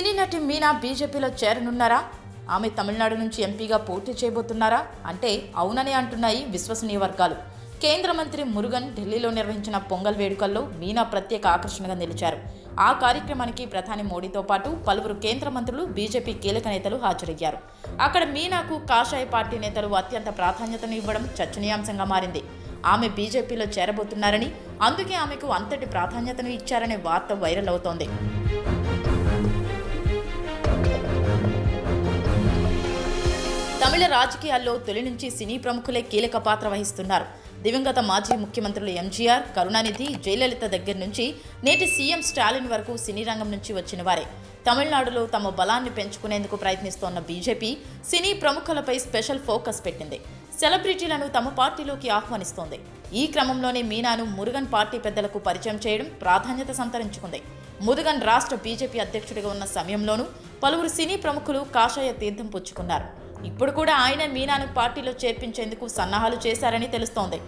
నటి మీనా బీజేపీలో చేరనున్నారా? ఆమె తమిళనాడు నుంచి ఎంపీగా పోటీ చేయబోతున్నారా? అంటే అవుననే అంటున్నాయి విశ్వసనీయ వర్గాలు. కేంద్ర మంత్రి మురుగన్ ఢిల్లీలో నిర్వహించిన పొంగల్ వేడుకల్లో మీనా ప్రత్యేక ఆకర్షణగా నిలిచారు. ఆ కార్యక్రమానికి ప్రధాని మోడీతో పాటు పలువురు కేంద్ర మంత్రులు బీజేపీ కీలక నేతలు హాజరయ్యారు. అక్కడ మీనాకు కాషాయ పార్టీ నేతలు అత్యంత ప్రాధాన్యతను ఇవ్వడం చర్చనీయాంశంగా మారింది. ఆమె బీజేపీలో చేరబోతున్నారని అందుకే ఆమెకు అంతటి ప్రాధాన్యతను ఇచ్చారనే వార్త వైరల్ అవుతోంది. తమిళ రాజకీయాల్లో తొలి నుంచి సినీ ప్రముఖులే కీలక పాత్ర వహిస్తున్నారు. దివంగత మాజీ ముఖ్యమంత్రులు ఎంజీఆర్ కరుణానిధి జయలలిత దగ్గర నుంచి నేటి సీఎం స్టాలిన్ వరకు సినీ రంగం నుంచి వచ్చిన వారే. తమిళనాడులో తమ బలాన్ని పెంచుకునేందుకు ప్రయత్నిస్తోన్న బీజేపీ సినీ ప్రముఖులపై స్పెషల్ ఫోకస్ పెట్టింది. సెలబ్రిటీలను తమ పార్టీలోకి ఆహ్వానిస్తోంది. ఈ క్రమంలోనే మీనాను మురుగన్ పార్టీ పెద్దలకు పరిచయం చేయడం ప్రాధాన్యత సంతరించుకుంది. ముదుగన్ రాష్ట్ర బీజేపీ అధ్యక్షుడిగా ఉన్న సమయంలోనూ పలువురు సినీ ప్రముఖులు కాషాయ తీర్థం పుచ్చుకున్నారు. ఇప్పుడు కూడా ఆయన మీనాను పార్టీలో చేర్పించేందుకు సన్నాహాలు చేశారని తెలుస్తోంది.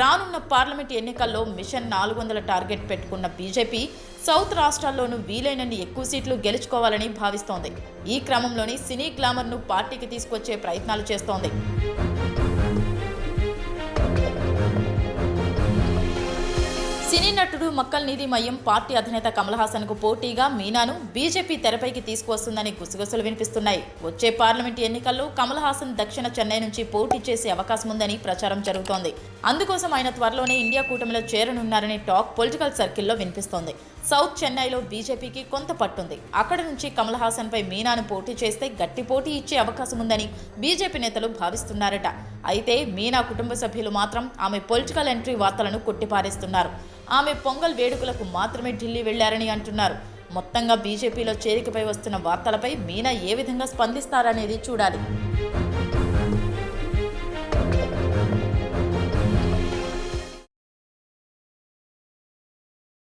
రానున్న పార్లమెంట్ ఎన్నికల్లో మిషన్ నాలుగు వందల టార్గెట్ పెట్టుకున్న బీజేపీ సౌత్ రాష్ట్రాల్లోనూ వీలైనన్ని ఎక్కువ సీట్లు గెలుచుకోవాలని భావిస్తోంది. ఈ క్రమంలోనే సినీ గ్లామర్ను పార్టీకి తీసుకొచ్చే ప్రయత్నాలు చేస్తోంది. సినీ నటుడు మక్కల్ నిధి మయం పార్టీ అధినేత కమల్ హాసన్కు పోటీగా మీనాను బీజేపీ తెరపైకి తీసుకువస్తుందని గుసగుసలు వినిపిస్తున్నాయి. వచ్చే పార్లమెంట్ ఎన్నికల్లో కమల్ హాసన్ దక్షిణ చెన్నై నుంచి పోటీ చేసే అవకాశం ఉందని ప్రచారం జరుగుతోంది. అందుకోసం ఆయన త్వరలోనే ఇండియా కూటమిలో చేరనున్నారని టాక్ పొలిటికల్ సర్కిల్లో వినిపిస్తోంది. సౌత్ చెన్నైలో బీజేపీకి కొంత పట్టుంది. అక్కడ నుంచి కమల్ హాసన్ పై మీనాను పోటీ చేస్తే గట్టి పోటీ ఇచ్చే అవకాశం ఉందని బీజేపీ నేతలు భావిస్తున్నారట. అయితే మీనా కుటుంబ సభ్యులు మాత్రం ఆమె పొలిటికల్ ఎంట్రీ వార్తలను కొట్టిపారేస్తున్నారు. ఆమె పొంగల్ వేడుకలకు మాత్రమే ఢిల్లీ వెళ్ళారని అంటున్నారు. మొత్తంగా బీజేపీలో చేరికపై వస్తున్న వార్తలపై మీనా ఏ విధంగా స్పందిస్తారనేది చూడాలి.